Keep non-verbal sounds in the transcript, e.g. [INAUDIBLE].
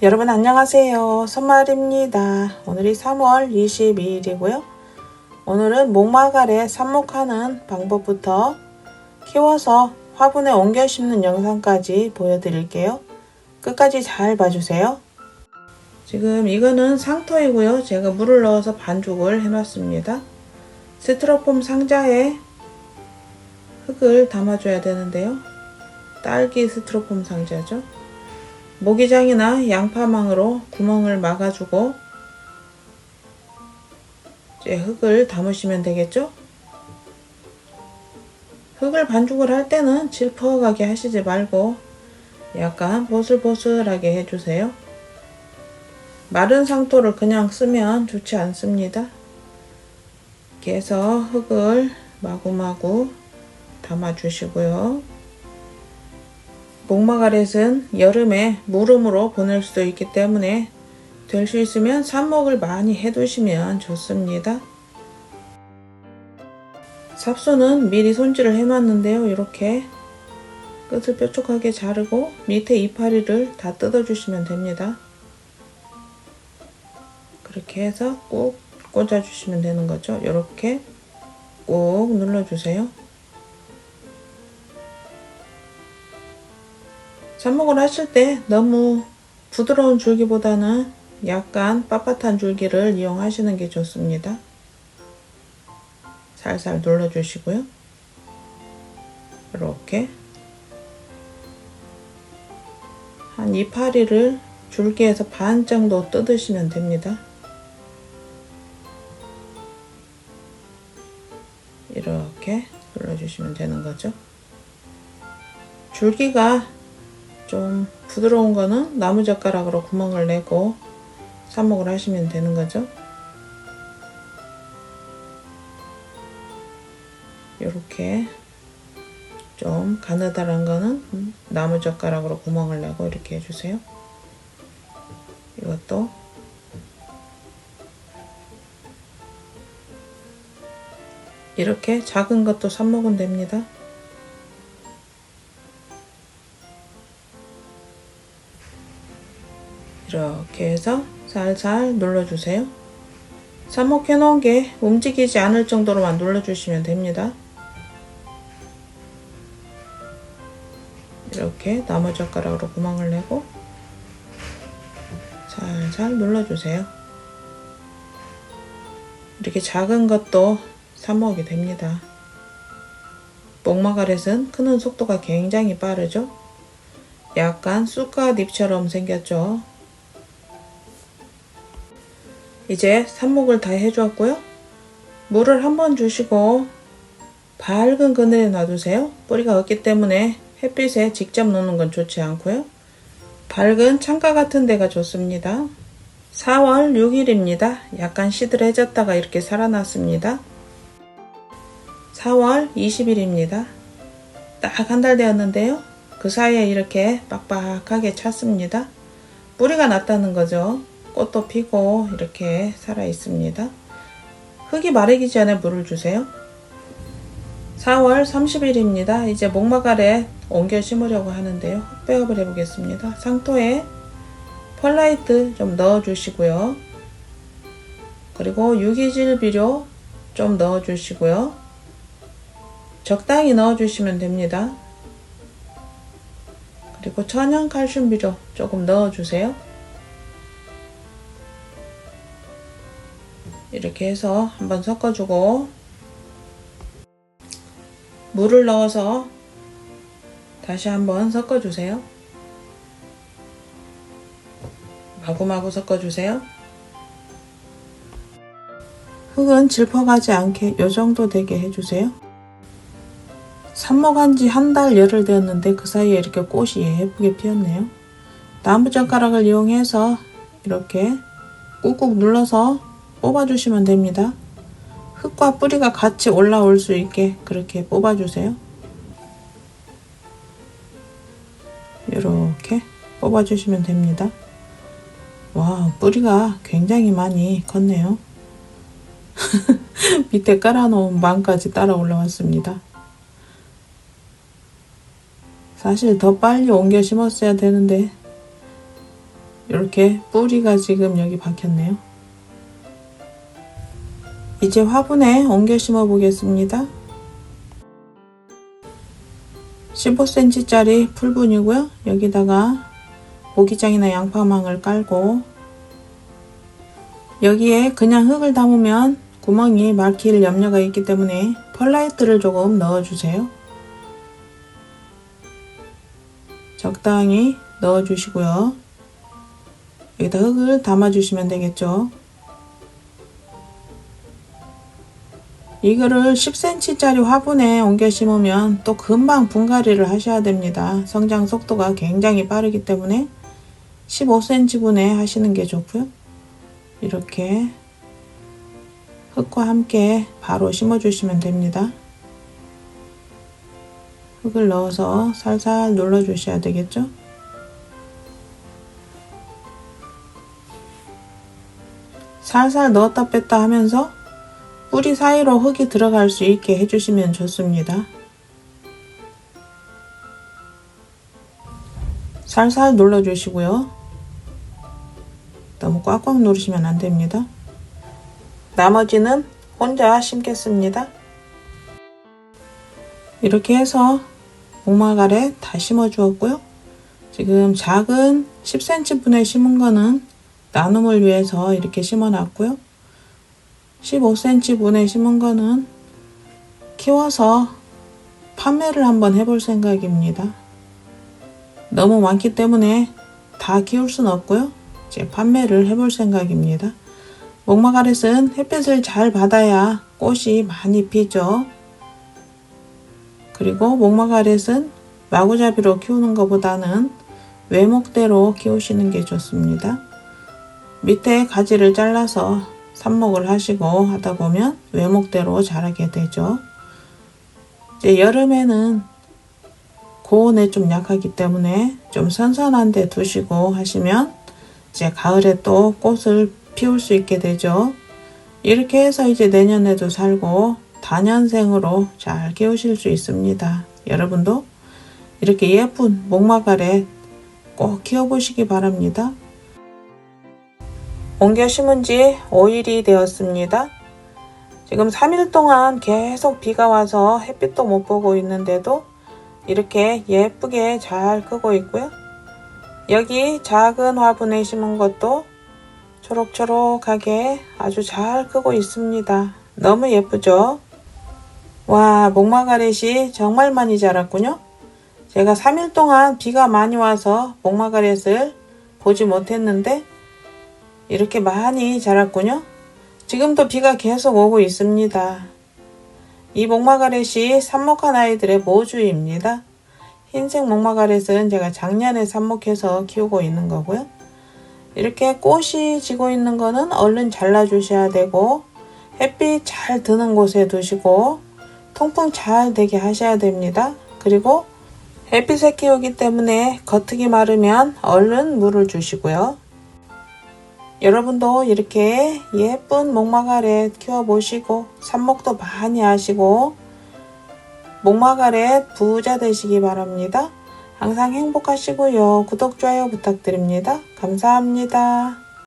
여러분 안녕하세요. 선말입니다. 오늘이 3월 22일이고요. 오늘은 목마갈에 삽목하는 방법부터 키워서 화분에 옮겨 심는 영상까지 보여드릴게요. 끝까지 잘 봐주세요. 지금 이거는 상토이고요. 제가 물을 넣어서 반죽을 해놨습니다. 스티로폼 상자에 흙을 담아줘야 되는데요. 딸기 스티로폼 상자죠. 모기장이나 양파망으로 구멍을 막아주고 이제 흙을 담으시면 되겠죠? 흙을 반죽을 할 때는 질퍽하게 하시지 말고 약간 보슬보슬하게 해주세요. 마른 상토를 그냥 쓰면 좋지 않습니다. 이렇게 해서 흙을 마구마구 담아주시고요. 목마가렛은 여름에 무름으로 보낼 수도 있기 때문에 될 수 있으면 삽목을 많이 해두시면 좋습니다. 삽수는 미리 손질을 해놨는데요. 이렇게 끝을 뾰족하게 자르고 밑에 이파리를 다 뜯어주시면 됩니다. 그렇게 해서 꾹 꽂아주시면 되는 거죠. 이렇게 꾹 눌러주세요. 삽목을 하실 때 너무 부드러운 줄기보다는 약간 빳빳한 줄기를 이용하시는 게 좋습니다. 살살 눌러주시고요. 이렇게 한 이파리를 줄기에서 반 정도 뜯으시면 됩니다. 이렇게 눌러주시면 되는 거죠. 줄기가 좀 부드러운 거는 나무젓가락으로 구멍을 내고 삽목을 하시면 되는 거죠. 이렇게 좀 가느다란 거는 나무젓가락으로 구멍을 내고 이렇게 해주세요. 이것도 이렇게 작은 것도 삽목은 됩니다. 이렇게 해서 살살 눌러주세요. 삽목해 놓은 게 움직이지 않을 정도로만 눌러주시면 됩니다. 이렇게 나무젓가락으로 구멍을 내고 살살 눌러주세요. 이렇게 작은 것도 삽목이 됩니다. 목마가렛은 크는 속도가 굉장히 빠르죠? 약간 쑥갓 잎처럼 생겼죠? 이제 삽목을 다 해주었고요. 물을 한 번 주시고 밝은 그늘에 놔두세요. 뿌리가 없기 때문에 햇빛에 직접 놓는 건 좋지 않고요. 밝은 창가 같은 데가 좋습니다. 4월 6일입니다. 약간 시들해졌다가 이렇게 살아났습니다. 4월 20일입니다. 딱 한 달 되었는데요. 그 사이에 이렇게 빡빡하게 찼습니다. 뿌리가 났다는 거죠. 꽃도 피고 이렇게 살아 있습니다. 흙이 마르기 전에 물을 주세요. 4월 30일입니다. 이제 목마갈에 옮겨 심으려고 하는데요. 흙배업을 해보겠습니다. 상토에 펄라이트 좀 넣어주시고요. 그리고 유기질 비료 좀 넣어주시고요. 적당히 넣어주시면 됩니다. 그리고 천연 칼슘 비료 조금 넣어주세요. 이렇게 해서 한번 섞어주고 물을 넣어서 다시 한번 섞어주세요. 마구마구 섞어주세요. 흙은 질퍽하지 않게 요 정도 되게 해주세요. 삽목한 지 한 달 열흘 되었는데 그 사이에 이렇게 꽃이 예쁘게 피었네요. 나무젓가락을 이용해서 이렇게 꾹꾹 눌러서 뽑아주시면 됩니다. 흙과 뿌리가 같이 올라올 수 있게 그렇게 뽑아주세요. 이렇게 뽑아주시면 됩니다. 와, 뿌리가 굉장히 많이 컸네요. [LAUGHS] 밑에 깔아놓은 망까지 따라 올라왔습니다. 사실 더 빨리 옮겨 심었어야 되는데 이렇게 뿌리가 지금 여기 박혔네요. 이제 화분에 옮겨 심어 보겠습니다. 15cm짜리 풀분이고요. 여기다가 모기장이나 양파망을 깔고 여기에 그냥 흙을 담으면 구멍이 막힐 염려가 있기 때문에 펄라이트를 조금 넣어주세요. 적당히 넣어주시고요. 여기다 흙을 담아주시면 되겠죠. 이거를 10cm짜리 화분에 옮겨 심으면 또 금방 분갈이를 하셔야 됩니다. 성장 속도가 굉장히 빠르기 때문에 15cm 분에 하시는 게 좋고요. 이렇게 흙과 함께 바로 심어주시면 됩니다. 흙을 넣어서 살살 눌러주셔야 되겠죠? 살살 넣었다 뺐다 하면서 뿌리 사이로 흙이 들어갈 수 있게 해주시면 좋습니다. 살살 눌러주시고요. 너무 꽉꽉 누르시면 안 됩니다. 나머지는 혼자 심겠습니다. 이렇게 해서 목마갈에 다 심어 주었고요. 지금 작은 10cm 분에 심은 거는 나눔을 위해서 이렇게 심어 놨고요. 15cm 분에 심은 거는 키워서 판매를 한번 해볼 생각입니다. 너무 많기 때문에 다 키울 순 없고요. 이제 판매를 해볼 생각입니다. 목마가렛은 햇빛을 잘 받아야 꽃이 많이 피죠. 그리고 목마가렛은 마구잡이로 키우는 것보다는 외목대로 키우시는 게 좋습니다. 밑에 가지를 잘라서 삽목을 하시고 하다 보면 외목대로 자라게 되죠. 이제 여름에는 고온에 좀 약하기 때문에 좀 선선한 데 두시고 하시면 이제 가을에 또 꽃을 피울 수 있게 되죠. 이렇게 해서 이제 내년에도 살고 다년생으로 잘 키우실 수 있습니다. 여러분도 이렇게 예쁜 목마가래 꼭 키워보시기 바랍니다. 옮겨 심은 지 5일이 되었습니다. 지금 3일 동안 계속 비가 와서 햇빛도 못 보고 있는데도 이렇게 예쁘게 잘 크고 있고요. 여기 작은 화분에 심은 것도 초록초록하게 아주 잘 크고 있습니다. 너무 예쁘죠? 와, 목마가렛이 정말 많이 자랐군요. 제가 3일 동안 비가 많이 와서 목마가렛을 보지 못했는데 이렇게 많이 자랐군요. 지금도 비가 계속 오고 있습니다. 이 목마가렛이 삽목한 아이들의 모주입니다. 흰색 목마가렛은 제가 작년에 삽목해서 키우고 있는 거고요. 이렇게 꽃이 지고 있는 거는 얼른 잘라주셔야 되고 햇빛 잘 드는 곳에 두시고 통풍 잘 되게 하셔야 됩니다. 그리고 햇빛에 키우기 때문에 겉흙이 마르면 얼른 물을 주시고요. 여러분도 이렇게 예쁜 목마가렛 키워보시고 삽목도 많이 하시고 목마가렛 부자 되시기 바랍니다. 항상 행복하시고요. 구독, 좋아요 부탁드립니다. 감사합니다.